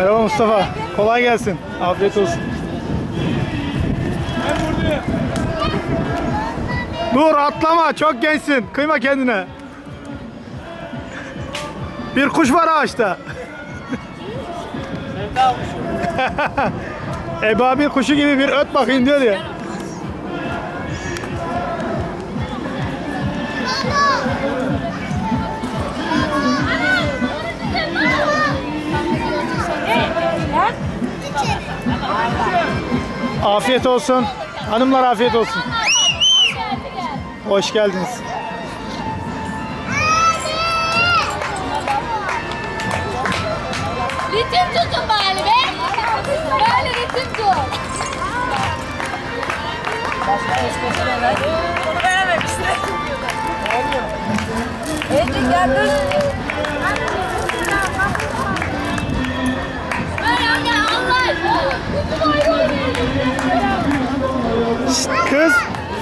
Merhaba Mustafa. Kolay gelsin. Afiyet olsun. Dur atlama. Çok gençsin. Kıyma kendine. Bir kuş var ağaçta. Ebabil kuşu gibi bir öt bakayım diyor ya. Afiyet olsun. Hanımlar afiyet olsun. Hoş geldiniz. Ritim tutun bari be. Böyle ritim tut. Onu beğenmemişti. Ece gel dur. Şşt, kız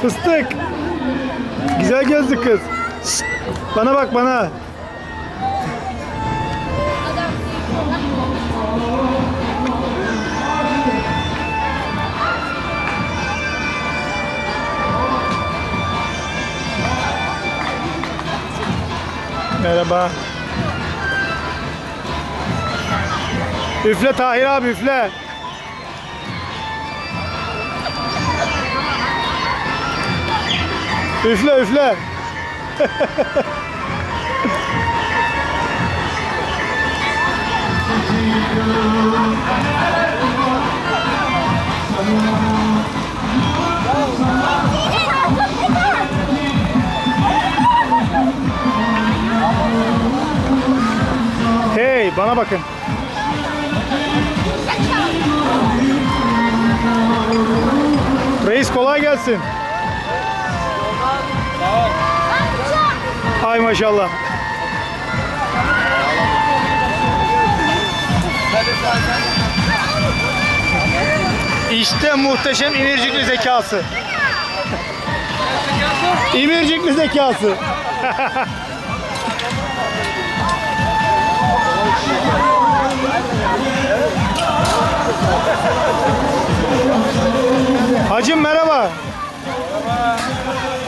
fıstık. Güzel gözlü kız. Şşt, bana bak bana. Merhaba. Üfle Tahir abi üfle. Üfle üfle. Hey bana bakın. Reis kolay gelsin. Ay maşallah. İşte muhteşem İmircikli zekası. İmircikli zekası. Hacım merhaba. Merhaba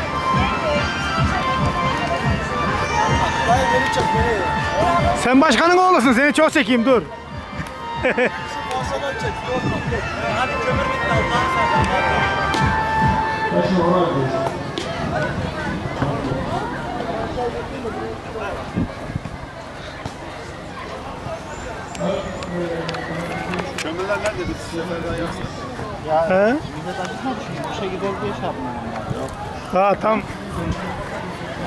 Sen başkanın oğlusun. Seni çok çekeyim dur. Kömürler nerede? Bir seferden yapsın. He? Millet acıkmadı şimdi. Bu şekilde oldu diye yapmıyor onlar. Yok. Ha tam.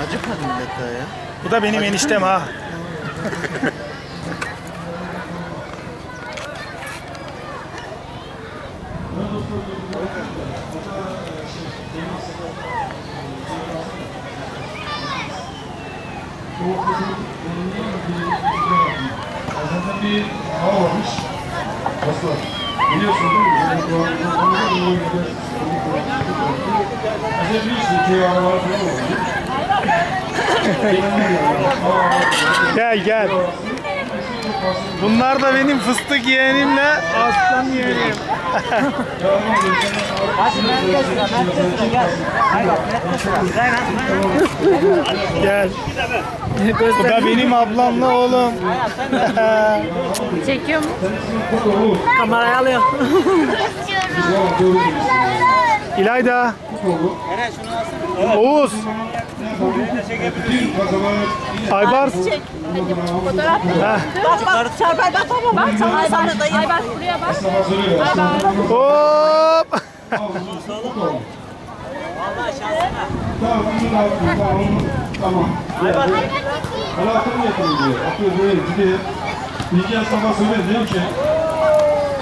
Acıkmadı millet daha ya. Bu da benim eniştem ha. Bir hava varmış. Aslan. Biliyorsun değil mi? Acaba bir havalar falan oldu. Gel gel. Bunlar da benim fıstık yeğenimle aslan yeğenim. Gel. Bu da benim ablamla oğlum. Çekiyor mu? Kamerayı alıyor. İlayda. Oğuz. Aybars. Fotoğraf. Bak bak Serpay bak bak bak. Bak sana dayı. Ay bak buraya bak. Hop. Tamam. Tamam. Alaaddin yapın diyor. Atıyor böyle gidiyor. Bir iki esnafa söylüyorum diyorum ki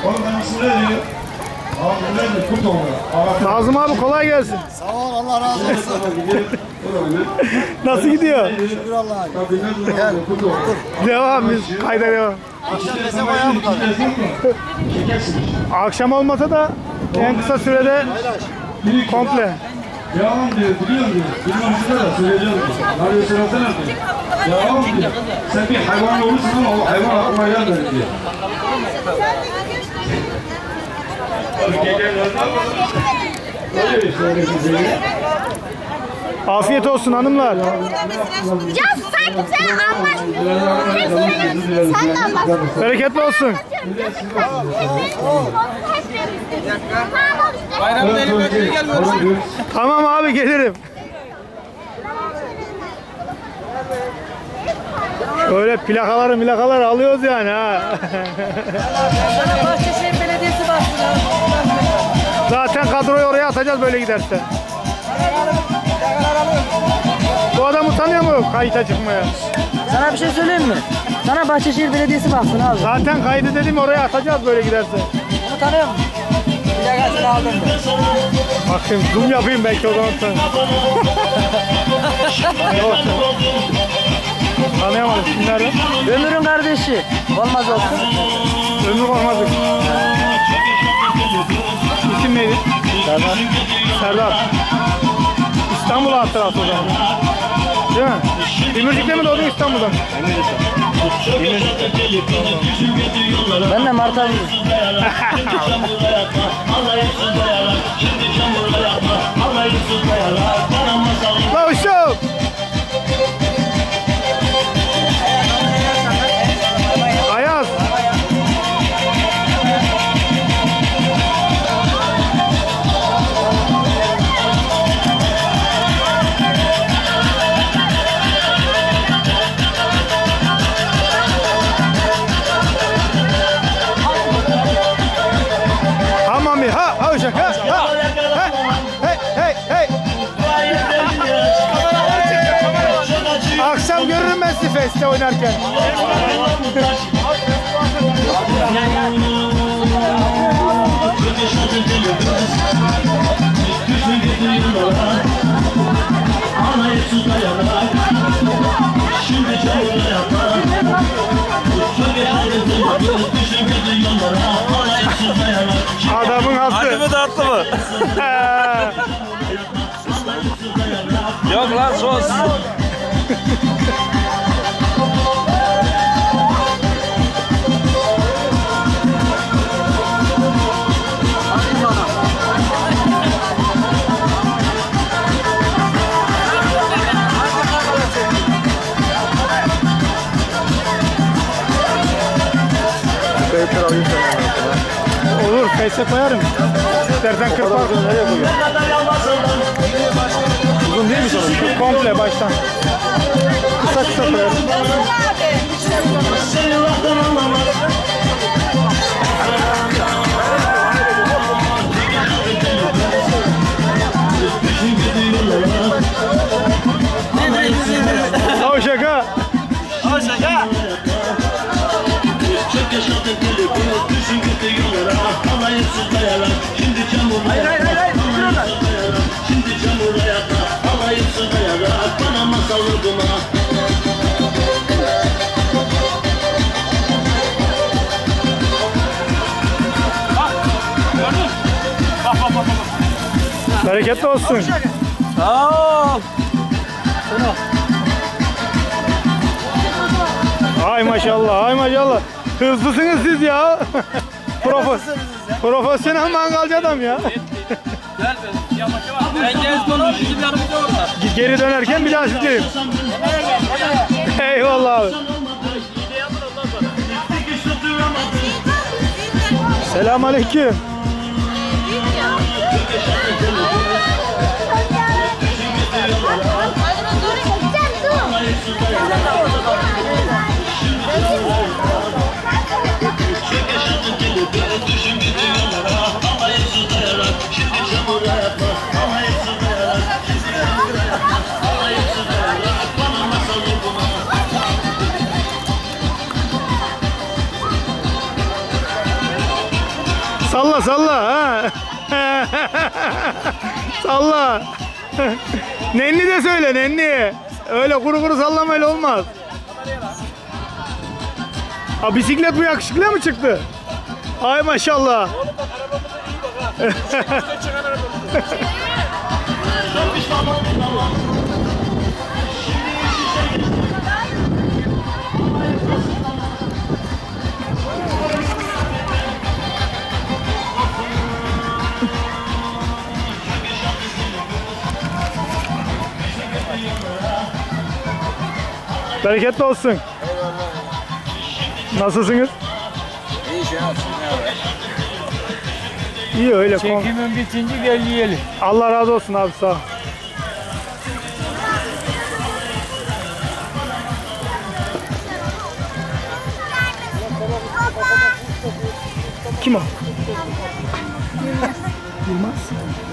oğlum ben Nazım abi kolay gelsin. Sağ ol Allah razı olsun. Nasıl gidiyor? Şükür Allah'a. Kurt oldu. Devam biz kayda devam. Akşam bu kadar. Çekersiniz. Akşam olmasa da en kısa sürede komple. Yalan diyor, biliyorum diyor. Bilmem size de söyleyeceğim. Nerede söylesene diyor. Yalan diyor. Sen bir hayvan olursun ama o hayvan aklıma gelmedi diyor. Afiyet olsun hanımlar. Ya sanki sen anlaşmıyorsun. Hep senin. Sen de anlaşmıyorsun. Bereketli olsun. Tamam abi gelirim. Şöyle plakaları plakaları alıyoruz yani ha. Zaten kadroyu oraya atacağız böyle giderse. Bu adam utanıyor mu kayıta çıkmaya? Sana bir şey söyleyeyim mi? Sana Bahçeşehir Belediyesi baksın abi. Zaten kaydı dedim oraya atacağız böyle giderse. Bunu tanıyor musun? Plakasını aldım ben. Bakayım zoom yapayım belki o zaman. Yok. Tanıyamadım. Kim nerede? Ömür'ün kardeşi. Olmaz olsun. Ömür Kormazık. İsim neydi? Serdar. Serdar. İstanbul'a attı o zaman. Değil mi? Demircik'te mi doğdun İstanbul'da? mı? Ben de Marta'lıyım. Kavuşum. Ayaz. Görürüm ben sizi feste oynarken. Adamın hası. Acı mı tatlı mı? Yok lan sos. Feste koyarım. İstersen kırpar. Nereye koyuyorsun? Uzun değil mi sorun? Komple baştan. Kısa kısa koyarım. O şaka. Bereketli olsun. Sağ ol. Ay maşallah, ay maşallah. Hızlısınız siz ya. Profes Profesyonel mangalcı adam ya. Ben gez konu bizim yanımızda orada. Geri dönerken bir daha sizleyim. Eyvallah abi. Selam aleyküm. Salla salla ha salla. nenni de söyle nenni. Öyle kuru kuru sallamayla olmaz. Ha bisiklet bu yakışıklı mı çıktı? Ay maşallah. Bereketli olsun. Nasılsınız? İyi şey ya. İyi öyle. kon- Çekimin bitince gel yiyelim. Allah razı olsun abi sağ ol. Kim o?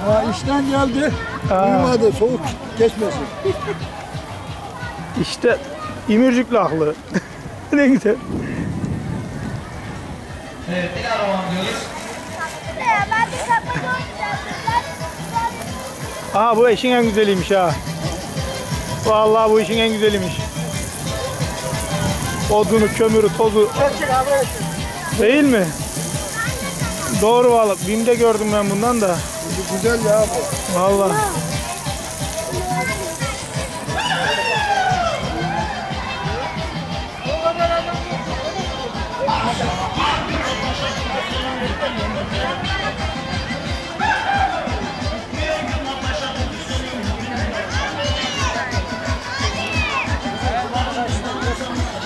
Ha, işten geldi. Uyumadı. Soğuk geçmesin. İşte İmircik lahlı. ne güzel. Aha bu işin en güzeliymiş ha. Vallahi bu işin en güzeliymiş. Odunu, kömürü, tozu. Değil mi? Doğru valla. Bim'de gördüm ben bundan da. Bu güzel ya bu. Vallahi.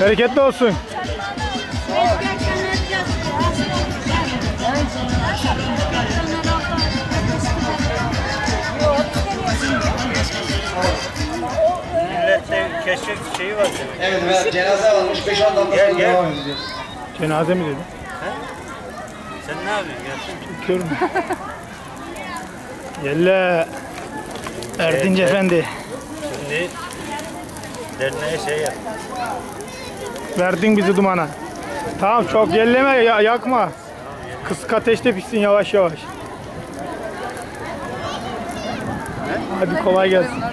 Bereketli olsun. Millette keşif şeyi var. Evet evet cenaze varmış 5-10 dakika Gel, sonra gel. devam edeceğiz. Cenaze mi dedin? Sen ne yapıyorsun? Bakıyorum. Yelle. Erdinç Efendi. Şimdi derneğe şey yap. Verdin bizi dumana. Tamam çok yelleme ya, yakma. Kısık ateşte pişsin yavaş yavaş. Hadi kolay gelsin.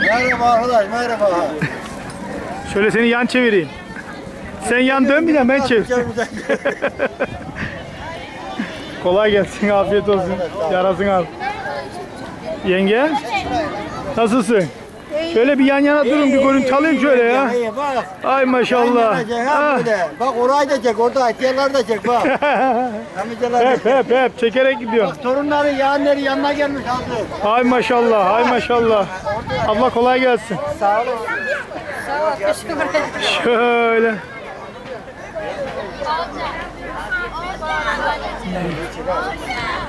Merhaba arkadaş merhaba. Şöyle seni yan çevireyim. Sen yan dön bir de ben çevir. Kolay gelsin, afiyet olsun. Yarasın abi. Yenge, nasılsın? Şöyle bir yan yana durun, bir görüntü alayım şöyle ya. İyi bak. Ay maşallah. Çek ha Ah. böyle. Bak orayı da çek orada ihtiyarları da çek bak. Amcalar Hep hep hep çekerek gidiyor. Torunları yeğenleri yanına gelmiş hazır. Ay maşallah, ay maşallah. Abla kolay gelsin. Sağ olun. Şöyle.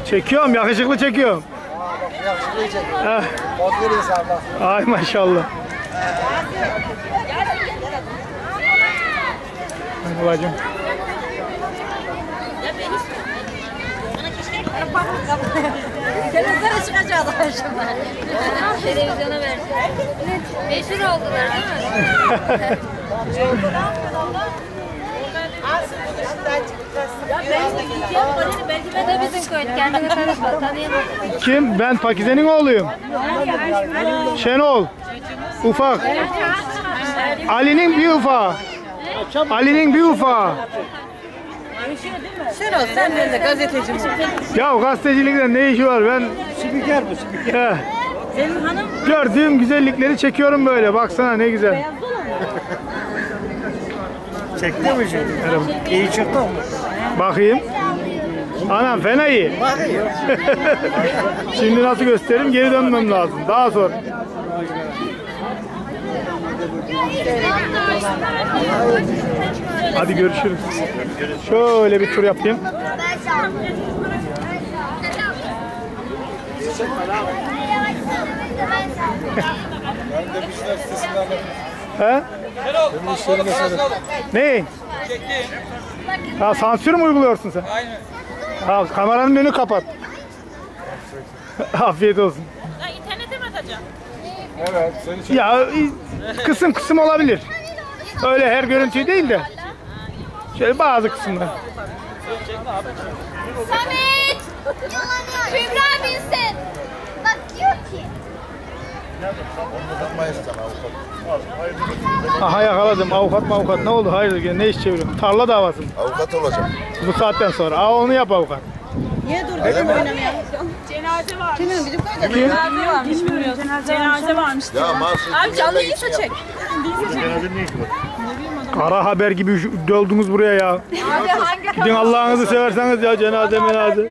Çekiyorum, yakışıklı çekiyorum. Yakışıklı çek. Eh, Bak veriyor sağ ay maşallah. Babacığım. Televizyona çıkacağız şimdi. Televizyona ver. Meşhur oldular değil mi? Bizim. Kendine. Kim? Ben Pakize'nin oğluyum. Şenol. Ufak. Ali'nin bir ufağı. Ali'nin bir ufağı. Sen ol, sen de gazeteci mi? Ya gazetecilikten ne işi var? Ben Spiker bu spiker. He. Gördüğüm güzellikleri çekiyorum böyle. Baksana ne güzel. Çekti mi şimdi? İyi çıktı mı? Bakayım. Anam fena iyi. Şimdi nasıl göstereyim? Geri dönmem lazım. Daha sonra. Hadi görüşürüz. Şöyle bir tur yapayım. He? Ne? Ha sansür mü uyguluyorsun sen? Aynen. Ha kameranın önünü kapat. Afiyet olsun. İnternete mi atacağım? Evet seni Ya kısım kısım olabilir. Öyle her görüntüyü değil de. Şöyle bazı kısımlar. Samet! Kübra binsin. Bak diyor ki. Aha yakaladım. Avukat avukat. Ne oldu? Hayırdır gene ne iş çeviriyorsun? Tarla davası mı? Avukat olacağım. Bu saatten sonra. Aa onu yap avukat. Niye durdun oynamaya? Cenaze var. Kimin bizim köyde? Cenaze varmış bilmiyorsun. Cenaze varmış. Ya Mahsun. Abi canlı yayınsa çek. Kara haber gibi doldunuz buraya ya. Abi hangi Gidin Allah'ınızı severseniz ya cenaze menaze.